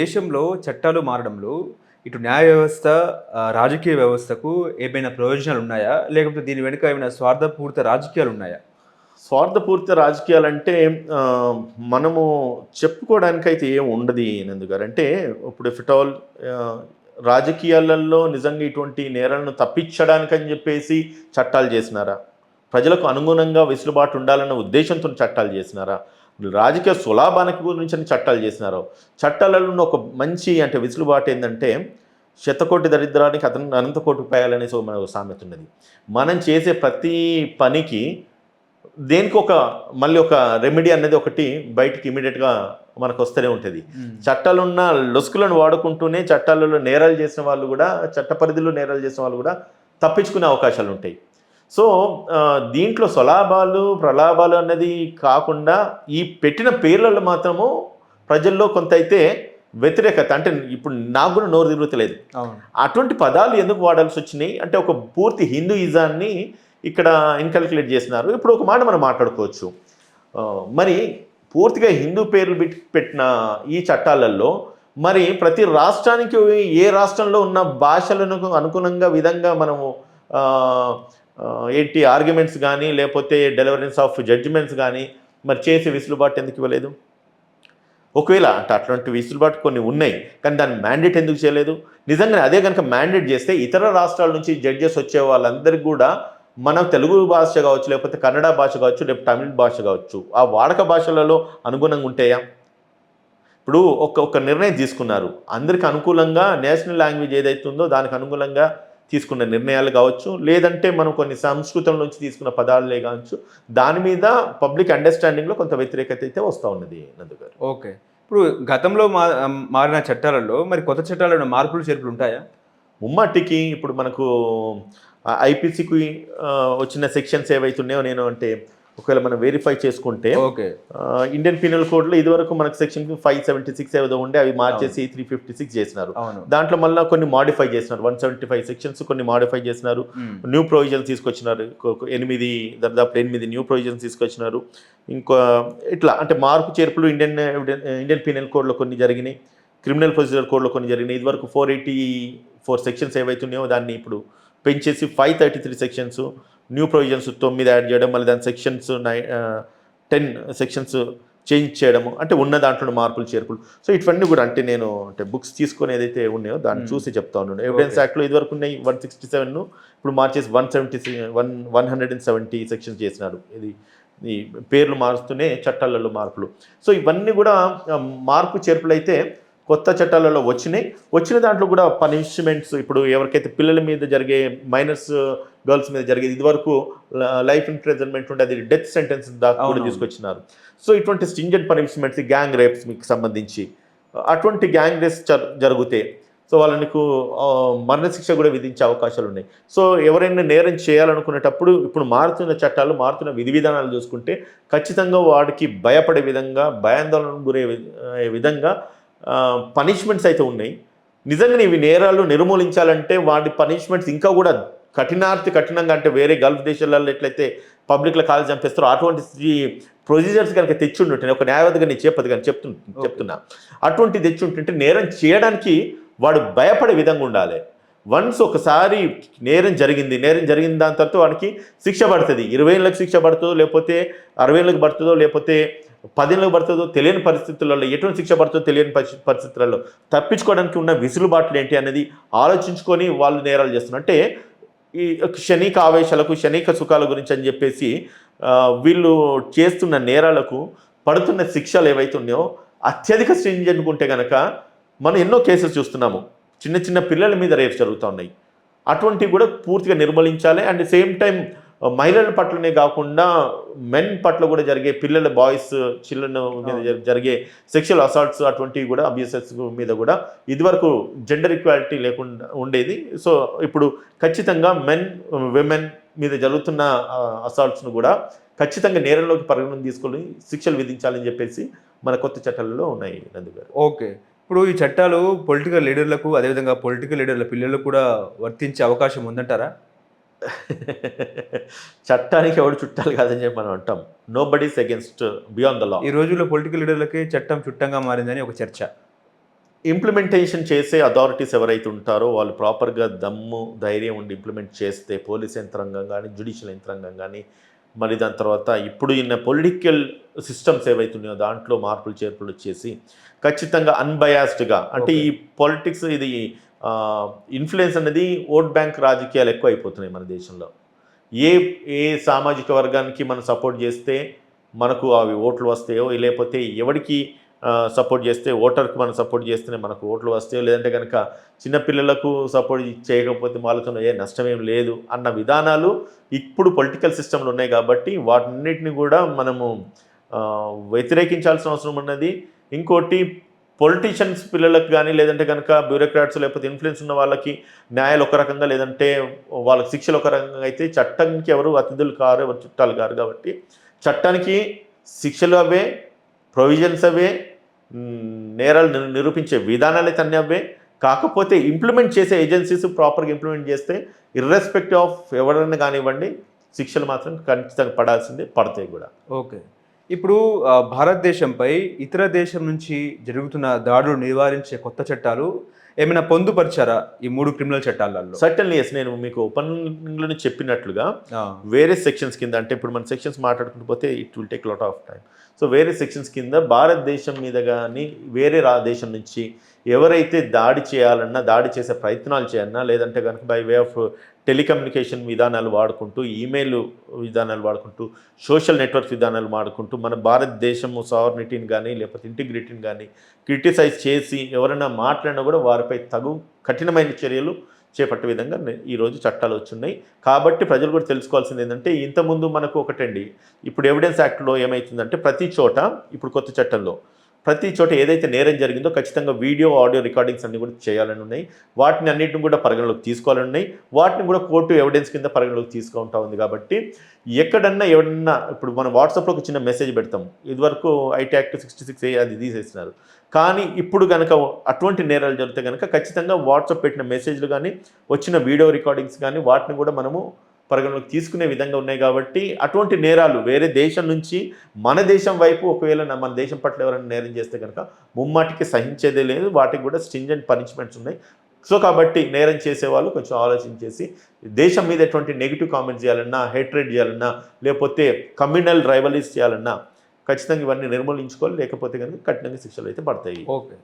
దేశంలో చట్టాలు మారడంలో ఇటు న్యాయ వ్యవస్థ రాజకీయ వ్యవస్థకు ఏమైనా ప్రయోజనాలు ఉన్నాయా? లేకపోతే దీని వెనుక ఏమైనా స్వార్థపూరిత రాజకీయాలు ఉన్నాయా? స్వార్థపూరిత రాజకీయాలు అంటే మనము చెప్పుకోవడానికైతే ఏం ఉండదు నందు గారు అంటే ఇప్పుడు ఇఫ్ ఇట్ ఆల్ రాజకీయాలలో నిజంగా ఇటువంటి నేరాలను తప్పించడానికని చెప్పేసి చట్టాలు చేసినారా? ప్రజలకు అనుగుణంగా వెసులుబాటు ఉండాలన్న ఉద్దేశంతో చట్టాలు చేసినారా? రాజకీయ సులాభానికి గురించి చట్టాలు చేసినారు. చట్టాలలో ఉన్న ఒక మంచి అంటే వెసులుబాటు ఏంటంటే శతకోటి దరిద్రానికి అతను అనంత కోటి ఒక మన సామెత ఉన్నది. మనం చేసే ప్రతి పనికి దేనికి ఒక మళ్ళీ ఒక రెమెడీ అనేది ఒకటి బయటికి ఇమీడియట్గా మనకు వస్తూనే ఉంటుంది. చట్టాలున్న లొసుకులను వాడుకుంటూనే చట్టాలలో నేరాలు చేసిన వాళ్ళు కూడా చట్ట పరిధిలో నేరాలు చేసిన వాళ్ళు కూడా తప్పించుకునే అవకాశాలు ఉంటాయి. సో దీంట్లో స్వలాభాలు ప్రలాభాలు అనేది కాకుండా ఈ పెట్టిన పేర్లలో మాత్రము ప్రజల్లో కొంత అయితే వ్యతిరేకత అంటే ఇప్పుడు నాకు కూడా నోరు తిరుగుతలేదు. అటువంటి పదాలు ఎందుకు వాడాల్సి వచ్చినాయి? అంటే ఒక పూర్తి హిందూయిజాన్ని ఇక్కడ ఇన్కల్కులేట్ చేసినారు. ఇప్పుడు ఒక మాట మనం మాట్లాడుకోవచ్చు. మరి పూర్తిగా హిందూ పేర్లు పెట్టి పెట్టిన ఈ చట్టాలలో మరి ప్రతి రాష్ట్రానికి ఏ రాష్ట్రంలో ఉన్న భాషలకు అనుగుణంగా విధంగా మనము ఏంటి ఆర్గ్యుమెంట్స్ కానీ లేకపోతే డెలివరెన్స్ ఆఫ్ జడ్జిమెంట్స్ కానీ మరి చేసే విసులుబాటు ఎందుకు ఇవ్వలేదు? ఒకవేళ అంటే అట్లాంటి విసులుబాటు కొన్ని ఉన్నాయి కానీ దాన్ని మ్యాండేట్ ఎందుకు చేయలేదు? నిజంగా అదే కనుక మ్యాండేట్ చేస్తే ఇతర రాష్ట్రాల నుంచి జడ్జెస్ వచ్చే వాళ్ళందరికీ కూడా మన తెలుగు భాష కావచ్చు లేకపోతే కన్నడ భాష కావచ్చు లేకపోతే తమిళ భాష కావచ్చు ఆ వాడక భాషలలో అనుగుణంగా ఉంటాయా? ఇప్పుడు ఒక ఒక నిర్ణయం తీసుకున్నారు. అందరికి అనుకూలంగా నేషనల్ లాంగ్వేజ్ ఏదైతుందో ఉందో దానికి అనుకూలంగా తీసుకున్న నిర్ణయాలు కావచ్చు లేదంటే మనం కొన్ని సంస్కృతం నుంచి తీసుకున్న పదాలే కావచ్చు దాని మీద పబ్లిక్ అండర్స్టాండింగ్లో కొంత వ్యతిరేకత అయితే వస్తూ ఉన్నది నందు గారు. ఓకే. ఇప్పుడు గతంలో మా మారిన చట్టాలలో మరి కొత్త చట్టాలలో మార్పులు చేర్పులు ఉంటాయా? ముమ్మాటికి ఇప్పుడు మనకు ఐపీసీకి వచ్చిన సెక్షన్స్ ఏవైతున్నాయో నేను అంటే ఒకవేళ మనం వెరిఫై చేసుకుంటే ఓకే. ఇండియన్ పీనల్ కోడ్లో ఇదివరకు మనకు సెక్షన్ ఫైవ్ సెవెంటీ సిక్స్ ఏదో ఉండే అవి మార్చేసి త్రీ ఫిఫ్టీ సిక్స్ చేసినారు. దాంట్లో మళ్ళీ కొన్ని మాడిఫై చేసినారు. వన్ సెవెంటీ ఫైవ్ సెక్షన్స్ కొన్ని మాడిఫై చేసినారు. న్యూ ప్రొవిజన్స్ తీసుకొచ్చినారు. ఎనిమిది దాదాపు ఎనిమిది న్యూ ప్రొవిజన్స్ తీసుకొచ్చినారు. ఇంకో ఇట్లా అంటే మార్పు చేర్పులు ఇండియన్ ఇండియన్ పీనల్ కోడ్లో కొన్ని జరిగినాయి. క్రిమినల్ ప్రొసీజర్ కోడ్లో కొన్ని జరిగినాయి. ఇదివరకు ఫోర్ ఎయిటీ ఫోర్ సెక్షన్స్ ఏవైతున్నాయో దాన్ని ఇప్పుడు పెంచేసి five thirty three sections new provisions తొమ్మిది యాడ్ చేయడం మళ్ళీ దాని సెక్షన్స్ నై టెన్ సెక్షన్స్ చేంజ్ చేయడము అంటే ఉన్న దాంట్లో మార్పులు చేర్పులు సో ఇవన్నీ కూడా అంటే నేను అంటే బుక్స్ తీసుకొని ఏదైతే ఉన్నాయో దాన్ని. చూసి చెప్తా ఉన్నాను ఎవిడెన్స్. యాక్ట్లో ఇదివరకు ఉన్నాయి వన్ సిక్స్టీ సెవెన్ ఇప్పుడు మార్చేసి one seventy one one hundred and seventy sections చేసినారు ఇది ఈ పేర్లు మారుస్తూనే చట్టాలలో మార్పులు సో ఇవన్నీ కూడా మార్పు చేర్పులు అయితే కొత్త చట్టాలలో వచ్చినాయి. వచ్చిన దాంట్లో కూడా పనిష్మెంట్స్ ఇప్పుడు ఎవరికైతే పిల్లల మీద జరిగే మైనర్స్ గర్ల్స్ మీద జరిగేది ఇదివరకు లైఫ్ ఇంప్రెజన్మెంట్ ఉంటే అది డెత్ సెంటెన్స్ దాకా కూడా. తీసుకొచ్చినారు. సో ఇటువంటి స్టింజెంట్ పనిష్మెంట్స్ గ్యాంగ్ రేప్స్ మీకు సంబంధించి అటువంటి గ్యాంగ్ రేప్స్ జరిగితే సో వాళ్ళకు మరణశిక్ష కూడా విధించే అవకాశాలు ఉన్నాయి. సో ఎవరైనా నేరం చేయాలనుకునేటప్పుడు ఇప్పుడు మారుతున్న చట్టాలు మారుతున్న విధి విధానాలు చూసుకుంటే ఖచ్చితంగా వాడికి భయపడే విధంగా భయాందోళనకు గురే విధంగా పనిష్మెంట్స్ అయితే ఉన్నాయి. నిజంగా ఇవి నేరాలు నిర్మూలించాలంటే వాటి పనిష్మెంట్స్ ఇంకా కూడా కఠినార్థి కఠినంగా అంటే వేరే గల్ఫ్ దేశాలలో ఎట్లయితే పబ్లిక్లో కాల్ చంపేస్తారో అటువంటి ప్రొసీజర్స్ కనుక తెచ్చుంటుంటే ఒక న్యాయవాదిగా నేను చెప్పదు కానీ చెప్తు చెప్తున్నా. అటువంటి తెచ్చుంటుంటే నేరం చేయడానికి వాడు భయపడే విధంగా ఉండాలి. వన్స్ ఒకసారి నేరం జరిగింది నేరం జరిగిన దాని తర్వాత వాడికి శిక్ష పడుతుంది. ఇరవై ఏళ్ళకి శిక్ష పడుతుందో లేకపోతే అరవై ఏళ్ళకి పడుతుందో లేకపోతే పదేళ్ళకి పడుతుందో తెలియని పరిస్థితులలో ఎటువంటి శిక్ష పడుతుందో తెలియని పరిస్థి- పరిస్థితులలో తప్పించుకోవడానికి ఉన్న విసులుబాట్లు ఏంటి అనేది ఆలోచించుకొని వాళ్ళు నేరాలు చేస్తున్నారు. అంటే ఈ క్షణిక ఆవేశాలకు క్షణిక సుఖాల గురించి అని చెప్పేసి వీళ్ళు చేస్తున్న నేరాలకు పడుతున్న శిక్షలు ఏవైతే ఉన్నాయో అత్యధిక స్ట్రింజెంట్ ఉంటే కనుక మనం ఎన్నో కేసెస్ చూస్తున్నాము. చిన్న చిన్న పిల్లల మీద రేపు జరుగుతూ ఉన్నాయి. అటువంటివి కూడా పూర్తిగా నిర్మూలించాలి. అండ్ సేమ్ టైం మహిళల పట్లనే కాకుండా మెన్ పట్ల కూడా జరిగే పిల్లల బాయ్స్ చిల్డ్రన్ మీద జరి- జరిగే సెక్షువల్ అసాల్ట్స్ అటువంటివి కూడా అబ్యూసెస్ మీద కూడా ఇదివరకు జెండర్ ఈక్వాలిటీ లేకుండా ఉండేది. సో ఇప్పుడు ఖచ్చితంగా మెన్ విమెన్ మీద జరుగుతున్న అసాల్ట్స్ను కూడా ఖచ్చితంగా నేరంలోకి పరిగణన తీసుకొని శిక్షలు విధించాలని చెప్పేసి మన కొత్త చట్టాలలో ఉన్నాయి నందు గారు. ఓకే. ఇప్పుడు ఈ చట్టాలు పొలిటికల్ లీడర్లకు అదేవిధంగా పొలిటికల్ లీడర్ల పిల్లలకు కూడా వర్తించే అవకాశం ఉందంటారా? చట్టానికి ఎవడు చుట్టాలు కాదని చెప్పి మనం అంటాం. Nobody's against beyond the law ఈ రోజుల్లో పొలిటికల్ లీడర్లకి చట్టం చుట్టంగా మారిందని ఒక చర్చ. ఇంప్లిమెంటేషన్ చేసే అథారిటీస్ ఎవరైతే ఉంటారో వాళ్ళు ప్రాపర్గా దమ్ము ధైర్యం ఉండి ఇంప్లిమెంట్ చేస్తే పోలీస్ యంత్రాంగం కానీ జ్యుడిషియల్ యంత్రాంగం కానీ మరి దాని తర్వాత ఇప్పుడు ఇన్న పొలిటికల్ సిస్టమ్స్ ఏవైతే ఉన్నాయో దాంట్లో మార్పులు చేర్పులు వచ్చేసి ఖచ్చితంగా అన్బయాస్డ్గా అంటే ఈ పాలిటిక్స్ ఇది ఇన్ఫ్లుయెన్స్ అనేది ఓట్ బ్యాంక్ రాజకీయాలు ఎక్కువ అయిపోతున్నాయి మన దేశంలో. ఏ ఏ సామాజిక వర్గానికి మనం సపోర్ట్ చేస్తే మనకు అవి ఓట్లు వస్తాయో లేకపోతే ఎవరికి సపోర్ట్ చేస్తే ఓటర్కి మనం సపోర్ట్ చేస్తేనే మనకు ఓట్లు వస్తాయో లేదంటే కనుక చిన్నపిల్లలకు సపోర్ట్ చేయకపోతే వాళ్ళతో ఏ నష్టమేం లేదు అన్న విధానాలు ఇప్పుడు పొలిటికల్ సిస్టంలు ఉన్నాయి కాబట్టి వాటన్నిటిని కూడా మనము వ్యతిరేకించాల్సిన అవసరం ఉన్నది. ఇంకోటి పొలిటీషియన్స్ పిల్లలకు కానీ లేదంటే కనుక బ్యూరోక్రాట్స్ లేకపోతే ఇన్ఫ్లుయెన్స్ ఉన్న వాళ్ళకి న్యాయాలు ఒక రకంగా లేదంటే వాళ్ళకి శిక్షలు ఒక రకంగా అయితే చట్టానికి ఎవరు అతిథులు కారు ఎవరు చుట్టాలు కారు కాబట్టి చట్టానికి శిక్షలు అవే ప్రొవిజన్స్ అవే నేరాలు నిరూపించే విధానాలు అయితే అన్నీ అవే. కాకపోతే ఇంప్లిమెంట్ చేసే ఏజెన్సీస్ ప్రాపర్గా ఇంప్లిమెంట్ చేస్తే ఇర్రెస్పెక్టివ్ ఆఫ్ ఎవరైనా కానివ్వండి శిక్షలు మాత్రం ఖచ్చితంగా పడాల్సిందే పడతాయి కూడా. ఓకే. ఇప్పుడు భారతదేశంపై ఇతర దేశం నుంచి జరుగుతున్న దాడులు నివారించే కొత్త చట్టాలు ఏమైనా పొందుపరిచారా ఈ మూడు క్రిమినల్ చట్టాలలో? సర్టన్లీ ఎస్ నేను మీకు ఓపెనింగ్లోనే చెప్పినట్లుగా వేరే సెక్షన్స్ కింద అంటే ఇప్పుడు మన సెక్షన్స్ మాట్లాడుకుంటూ పోతే it will take lot of time so వేరే సెక్షన్స్ కింద భారతదేశం మీద కానీ వేరే రా దేశం నుంచి ఎవరైతే దాడి చేయాలన్నా దాడి చేసే ప్రయత్నాలు చేయాలన్నా లేదంటే కనుక బై వే ఆఫ్ టెలికమ్యూనికేషన్ విధానాలు వాడుకుంటూ ఈమెయిల్ విధానాలు వాడుకుంటూ సోషల్ నెట్వర్క్ విధానాలు వాడుకుంటూ మన భారతదేశము సావర్నిటీని కానీ లేకపోతే ఇంటిగ్రిటీని కానీ క్రిటిసైజ్ చేసి ఎవరైనా మాట్లాడినా కూడా వారిపై తగు కఠినమైన చర్యలు చేపట్టే విధంగా ఈరోజు చట్టాలు వచ్చున్నాయి. కాబట్టి ప్రజలు కూడా తెలుసుకోవాల్సింది ఏంటంటే ఇంతకుముందు మనకు ఒకటండి. ఇప్పుడు ఎవిడెన్స్ యాక్ట్లో ఏమవుతుందంటే ప్రతి చోట ఇప్పుడు కొత్త చట్టంలో ప్రతి చోట ఏదైతే నేరం జరిగిందో ఖచ్చితంగా వీడియో ఆడియో రికార్డింగ్స్ అన్ని కూడా చేయాలని ఉన్నాయి. వాటిని అన్నింటిని కూడా పరిగణలోకి తీసుకోవాలని ఉన్నాయి. వాటిని కూడా కోర్టు ఎవిడెన్స్ కింద పరిగణలోకి తీసుకుంటా ఉంది కాబట్టి ఎక్కడన్నా ఎవడన్నా ఇప్పుడు మనం వాట్సాప్లో ఒక చిన్న మెసేజ్ పెడతాం. ఇదివరకు ఐటీ యాక్ట్ సిక్స్టీ సిక్స్ అది తీసేసినారు. కానీ ఇప్పుడు కనుక అటువంటి నేరాలు జరిగితే కనుక ఖచ్చితంగా వాట్సాప్ పెట్టిన మెసేజ్లు కానీ వచ్చిన వీడియో రికార్డింగ్స్ కానీ వాటిని కూడా మనము పరిగణలోకి తీసుకునే విధంగా ఉన్నాయి కాబట్టి అటువంటి నేరాలు వేరే దేశం నుంచి మన దేశం వైపు ఒకవేళ మన దేశం పట్ల ఎవరైనా నేరం చేస్తే కనుక ముమ్మాటికి సహించేదే లేదు. వాటికి కూడా స్టింజెంట్ పనిష్మెంట్స్ ఉన్నాయి. సో కాబట్టి నేరం చేసేవాళ్ళు కొంచెం ఆలోచించేసి దేశం మీద ఎటువంటి నెగిటివ్ కామెంట్స్ చేయాలన్నా హేట్రేట్ చేయాలన్నా లేకపోతే కమ్యూనల్ రైవలీస్ చేయాలన్నా ఖచ్చితంగా ఇవన్నీ నిర్మూలించుకోవాలి. లేకపోతే కనుక కఠినంగా శిక్షలు అయితే పడతాయి. ఓకే.